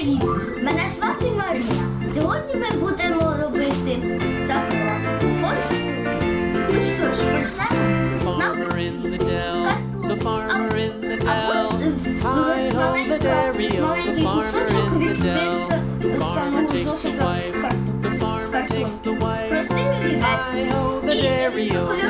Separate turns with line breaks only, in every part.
Привіт! Мене звати Марина. Сьогодні ми будемо робити заклад. Фото. Ну що ж, почнемо?
In the
або
the
маленький кусочок від
the dell. The farmer
самого зошита
wife, the farmer takes the wife.
Простий олівець. І
dairy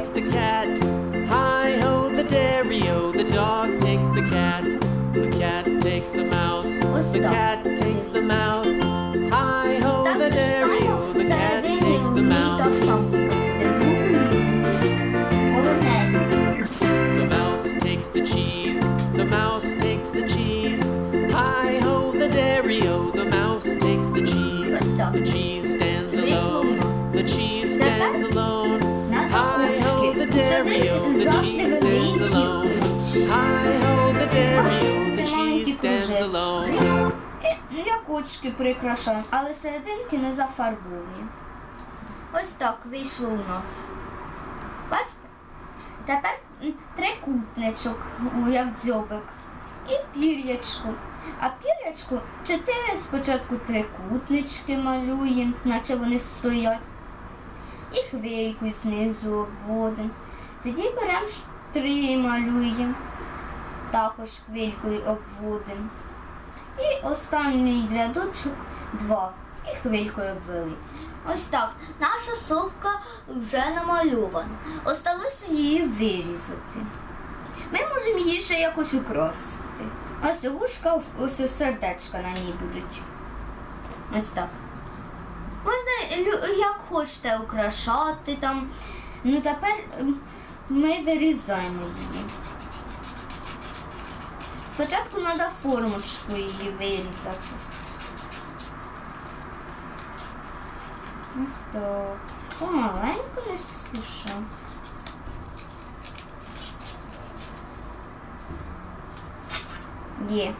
dog takes the cat. The cat takes the mouse. The cat takes the mouse. Hi ho, the dairy o. The cat takes the mouse. The mouse takes the cheese. The mouse takes the cheese. Hi ho, the dairy o. The mouse takes the cheese. The cheese. Alone.
І Як очки прикрашаємо, але серединки не зафарбовуємо. Ось так вийшло у нас. Бачите? Тепер трикутничок, як дзьобик. І пір'ячко. А пір'ячко чотири спочатку трикутнички малюємо, наче вони стоять. І хвильку знизу обводимо. Тоді беремо три малюємо. Також хвилькою обводимо. І останній рядочок два. І хвилькою обвели. Ось так. Наша совка вже намальована. Осталося її вирізати. Ми можемо її ще якось украсити. Ось вушка, ось сердечка на ній будуть. Ось так. Можна як хочете украшати там. Ну тепер ем, ми вирізаємо її. Спочатку треба формочку її вирізати. Ось так. Помаленьку не спіша. Є.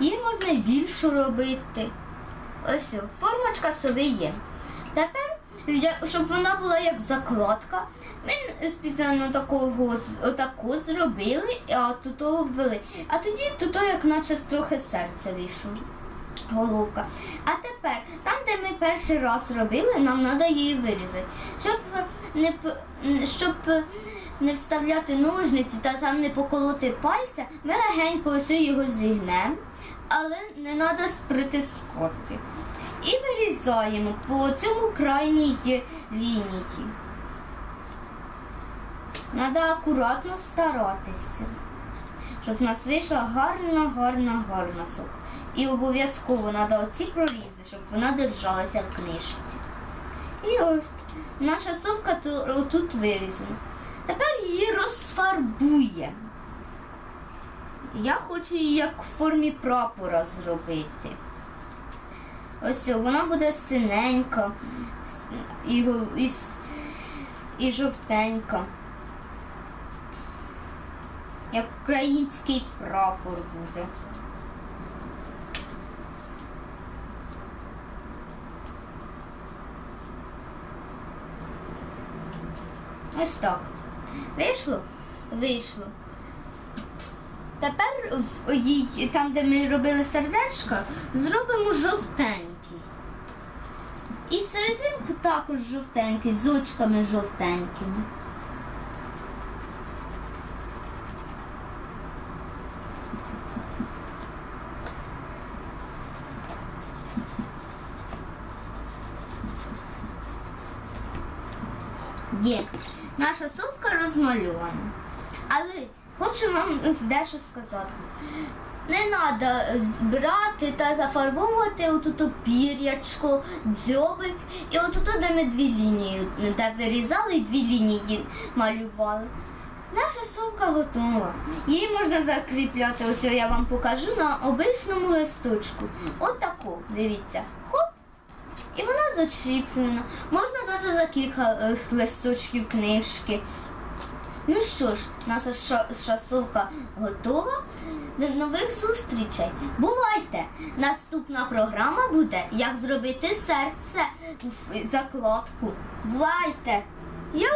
Її можна більше робити. Ось, формочка сови є. Тепер, щоб вона була як закладка, ми спеціально такого отаку зробили, а тут обвели. А тоді тут як наче трохи серце вийшло. Головка. А тепер, там, де ми перший раз робили, нам треба її вирізати. Щоб не, щоб не вставляти ножниці та там не поколоти пальця, ми легенько ось його зігнемо, але не треба сприти притискати. І вирізаємо по цьому крайній лінії. Треба акуратно старатися, щоб в нас вийшла гарна, гарна, гарна сок. І обов'язково треба оці прорізи, щоб вона держалася в книжці. І ось наша совка тут вирізана. Тепер її розфарбуємо. Я хочу її як в формі прапора зробити. Ось вона буде синенька і, і, і жовтенька. Як український прапор буде. Ось так. Вийшло? Вийшло. Тепер в їй, там, де ми робили сердечко, зробимо жовтенький. І серединку також жовтенький, з очками жовтенькими. Є. Наша совка розмальована. Але хочу вам дещо сказати. Не треба брати та зафарбовувати отут пір'ячко, дзьобик і отут, де ми дві лінії, де вирізали і дві лінії малювали. Наша совка готова. Її можна закріпляти, ось я вам покажу на обичному листочку. Отаку, дивіться. Хоп. І вона зачіплена. Можна дати за кілька е, листочків книжки. Ну що ж, наша шасулка готова. До нових зустрічей. Бувайте! Наступна програма буде Як зробити серце в закладку. Бувайте! Йо!